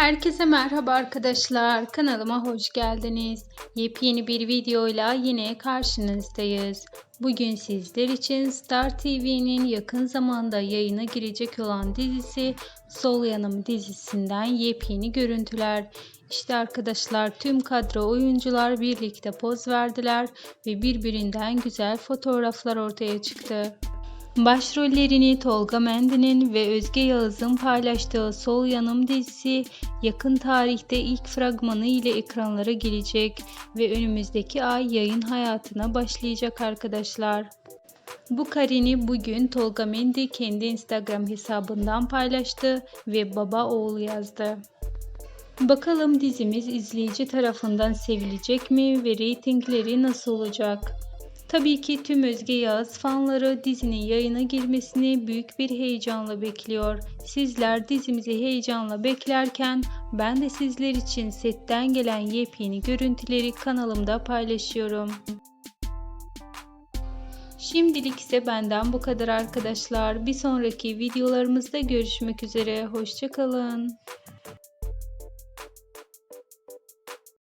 Herkese merhaba arkadaşlar. Kanalıma hoş geldiniz. Yepyeni bir videoyla yine karşınızdayız. Bugün sizler için Star TV'nin yakın zamanda yayına girecek olan dizisi Sol Yanım dizisinden yepyeni görüntüler. İşte arkadaşlar tüm kadro oyuncular birlikte poz verdiler ve birbirinden güzel fotoğraflar ortaya çıktı. Başrollerini Tolga Mendi'nin ve Özge Yağız'ın paylaştığı Sol Yanım dizisi yakın tarihte ilk fragmanı ile ekranlara gelecek ve önümüzdeki ay yayın hayatına başlayacak arkadaşlar. Bu kareni bugün Tolga Mendi kendi Instagram hesabından paylaştı ve baba oğul yazdı. Bakalım dizimiz izleyici tarafından sevilecek mi ve reytingleri nasıl olacak? Tabii ki tüm Özge Yağız fanları dizinin yayına girmesini büyük bir heyecanla bekliyor. Sizler dizimizi heyecanla beklerken ben de sizler için setten gelen yepyeni görüntüleri kanalımda paylaşıyorum. Şimdilik ise benden bu kadar arkadaşlar. Bir sonraki videolarımızda görüşmek üzere. Hoşçakalın.